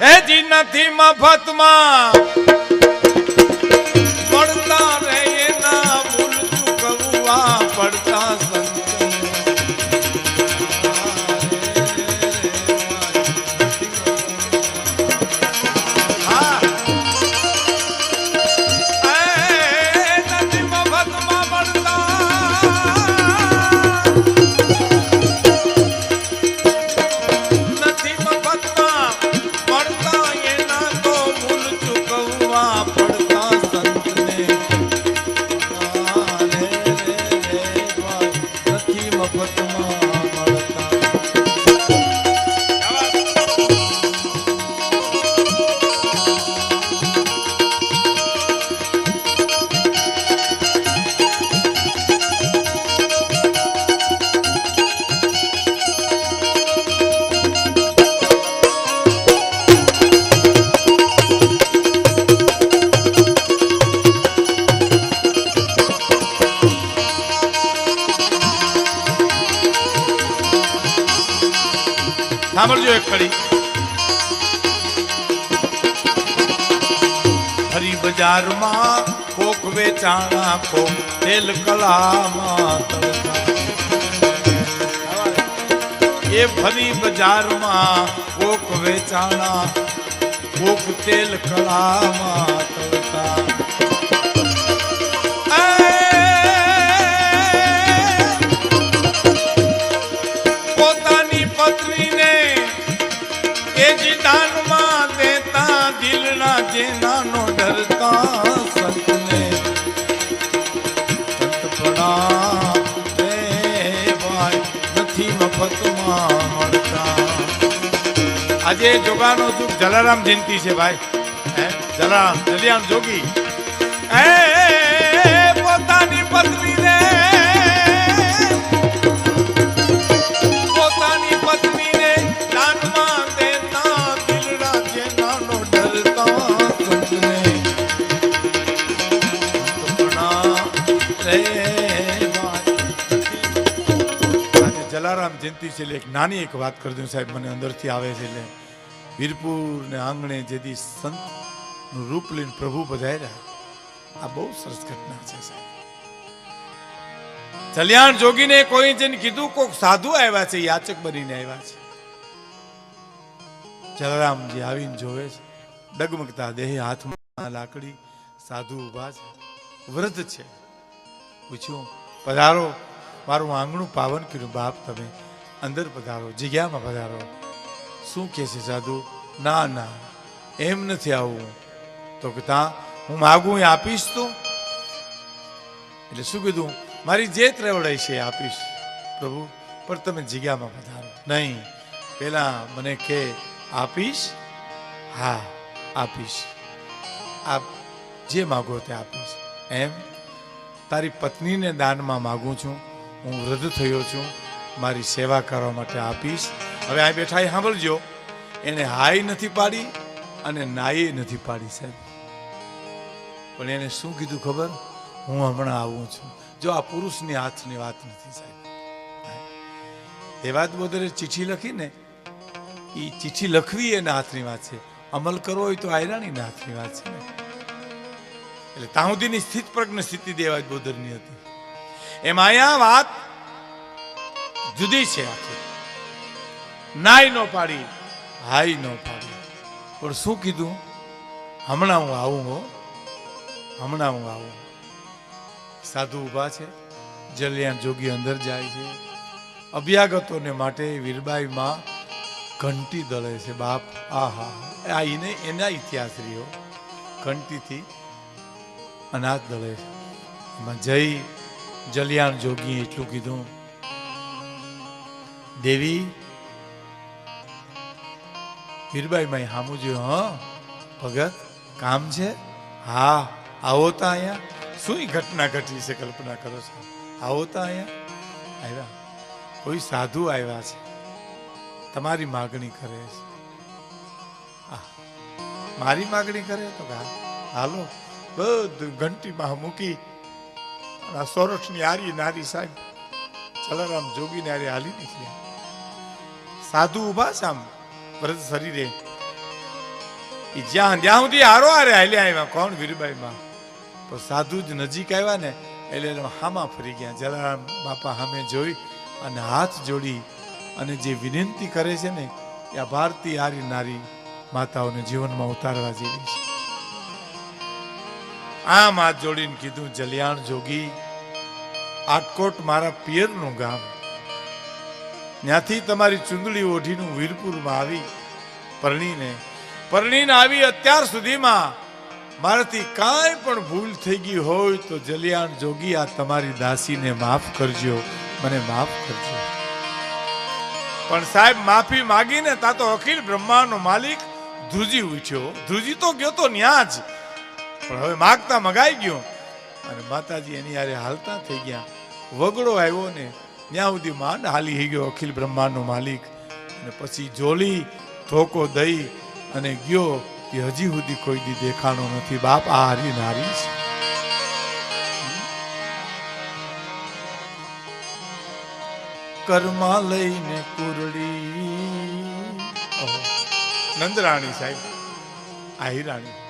હેજી નથી મફતમાં સાંભળજો એક કડી. હરી બજારમાં કોક વેચાણા કોક તેલ કલામાં એ ફરી બજારમાં કોક વેચાણા કોક તેલ કલામાં આજે જોગાનો સુખ જલારામ જયંતિ છે ભાઈ. જલારામ, જલિયામ જોગી. એ પોતાની પત્ની પોતાની ભાઈ. આજે જલારામ જયંતિ છે એક નાની એક વાત કરજો સાહેબ, મને અંદરથી આવે છે એટલે. વીરપુર ને આંગણે જેથી સંતનું રૂપ લઈને પ્રભુ પધાર્યા આ બહુ સરસ ઘટના છે સાહેબ. કલ્યાણ જોગીને કોઈ જેને કીધું કોક સાધુ આવ્યા છે, યાચક બનીને આવ્યા છે. જલારામજી આવીને જોવે છે. ડગમગતા દેહ હાથમાં લાકડી સાધુ ઊભા છે. વૃદ્ધ છે. પૂછ્યું, પધારો. મારું આંગણું પાવન કર્યું. બાપ, તમે અંદર પધારો. જગ્યામાં પધારો. શું કહે છે સાધુ ના ના, એમ નથી આવું. તો કે તા, હું માગું એ આપીશ તું? એટલે શું કીધું? મારી જે ત્રેવડાઈ છે, એ આપીશ. પ્રભુ, પણ તમે જગ્યામાં વધારો. નહીં, પેલા મને કે, આપીશ? હા, આપીશ. આપ જે માગો તે આપીશ. એમ? તારી પત્નીને દાનમાં માગું છું. હું વૃદ્ધ થયો છું. મારી સેવા કરવા માટે આપીશ. હવે આ બેઠા એ સાંભળજો. એને હાય નથી પાડી અને નાઈ નથી પાડી સાહેબ. પણ એને શું કીધું ખબર? હું હમણાં આવું છું. જો આ પુરુષની હાથની વાત નથી સાહેબ. દેવાદ બોદરે ચિઠ્ઠી લખી ને એ ચિઠ્ઠી લખવી એના હાથની વાત છે. અમલ કરવો હોય તો આયરાણીના હાથની વાત છે ને. એટલે ત્યાં સ્થિત પ્રજ્ઞ સ્થિતિ દેવાજ બોદરની હતી. એમાં અહીંયા વાત જુદી છે આખી. નાય નો પાડી. હાય નો પાડી. પણ શું કીધું? હમણાં હું આવું હો. હમણાં હું આવું. સાધુ ઊભા છે. જલિયાણ જોગી અંદર જાય છે. અભ્યાગતોને માટે વીરબાઈમાં ઘંટી દળે છે. બાપ, આહા. આ એને, એના ઇતિહાસ રહ્યો ઘંટીથી અનાજ દળે છે. એમાં જઈ જલિયાણ જોગી એટલું કીધું. દેવી હીરબાઈ માઈ હામું જોયું હ. ભગત કામ છે? હા આવો તા અહીંયા. શું ઘટના ઘટી છે કલ્પના કરો છો? આવો તા અહીંયા. આવ્યા કોઈ સાધુ આવ્યા છે. તમારી માગણી કરે છે. મારી માગણી કરે તો હા, હાલો. બધું ઘંટીમાં મૂકી. આ સોરઠની આરી નારી સાહેબ ચલારામ જોગીને આરે હાલી નીકળ્યા. સાધુ ઊભા છે આમ. વ્રત શરીરે. એ જ્યાં જ્યાં સુધી હારો હારે હાલ્યા આવ્યા કોણ વીરબાઈમાં? તો સાધુ જ નજીક આવ્યા ને, એટલે હામાં ફરી ગયા. જલારામ બાપા હામે જોઈ અને હાથ જોડી અને જે વિનંતી કરે છે ને, એ આ ભારતીય આરી નારી માતાઓને જીવનમાં ઉતારવા જેવી છે. આમ હાથ જોડીને કીધું, જલિયાણ જોગી, આટકોટ મારા પિયરનું ગામ ત્યાંથી તમારી ચુંદડી ઓઢીનું વીરપુરમાં આવી, પરણીને. પરણીને આવી અત્યાર સુધીમાં મારાથી કાંઈ પણ ભૂલ થઈ ગઈ હોય તો જલિયાણ જોગી આ તમારી દાસીને માફ કરજો, મને માફ કરજો. પણ સાહેબ, માફી માગીને તા તો અખિલ બ્રહ્માનો માલિક ધ્રુજી ઉઠ્યો. ધ્રુજી તો ગયો તો ન્યા જ, પણ હવે માગતા મગાઈ ગયો. અને માતાજી એની હારે હાલતા થઈ ગયા. વગડો આવ્યો ને ત્યાં સુધી માંડ હાલી હઈ ગયો અખિલ બ્રહ્માંડનો માલિક. અને પછી જોલી ધોકો દઈ અને ગયો કે હજી સુધી કોઈ દી દેખાણો નથી. બાપ આ હારી નારી છે. કર્મા લઈને કુરડી. નંદરાણી સાહેબ આ હિરાણી